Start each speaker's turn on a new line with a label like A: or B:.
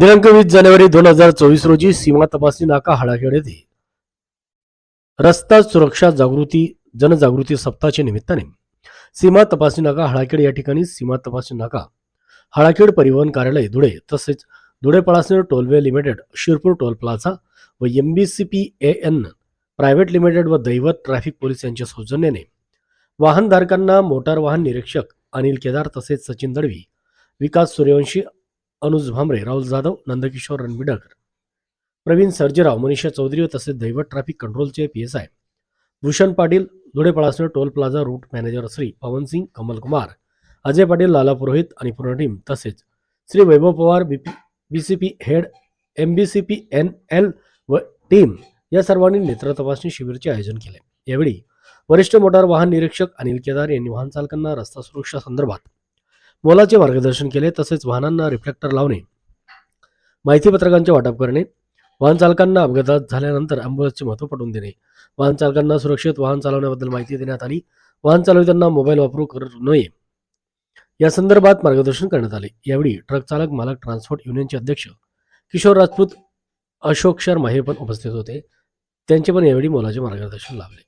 A: दिनांक वीस जानेवारी दोन हजार चोवीस रोजी सीमा तपासणी नाका हाडाखेड येथे. रस्ता सुरक्षा जागृती जनजागृती सप्ताहाच्या निमित्ताने. सीमा तपासणी नाका हाडाखेड या ठिकाणी सीमा तपासणी नाका. हाडाखेड परिवहन कार्यालय धुळे तसेच Dhule Palasner tollway limited Shirpur toll plaza व M B C P A N private limited व दैवत ट्रॅफिक पोलीस यांच्या सौजन्याने. वाहनधारकांना मोटार वाहन निरीक्षक अनिल केदार तसेच सचिन दळवी विकास सूर्यवंशी अनुज भांबरे राहुल जाधव नंदकिशोर रणबिडकर. प्रवीण सर्जेराव मनीषा चौधरी व तसेच Daivat traffic कंट्रोलचे P S I Bhushan Patil Dhule Palasne toll plaza route manager Shri Pawan Singh Kamal Kumar Ajay Patil Lala Purohit आणि पूर्ण टीम तसेच Shri Vaibhav Pawar BP B C P head M B C P N L व team या सर्वांनी नेत्र तपासणी शिबिरचे आयोजन केले. यावेळी वरिष्ठ मोटार वाहन निरीक्षक अनिल केदार यांनी वाहन चालकांना रस्ता सुरक्षा संदर्भात मोलाचे मार्गदर्शन केले तसेच वाहनांना रिफ्लेक्टर लावणे माहिती पत्रकांचे वाटप करणे वाहन चालकांना अपघातात झाल्यानंतर अँब्युलन्सचे महत्त्व पटवून देणे. वाहन चालकांना सुरक्षित वाहन चालवण्याबद्दल माहिती देण्यात आली. वाहन चालवताना मोबाईल वापरू करू नये. या संदर्भात मार्गदर्शन करण्यात आले. यावेळी ट्रक चालक मालक ट्रान्सपोर्ट युनियनचे अध्यक्ष किशोर राजपूत अशोक शर्मा हे पण उपस्थित होते. त्यांचे पण यावेळी मोलाचे मार्गदर्शन लाभले.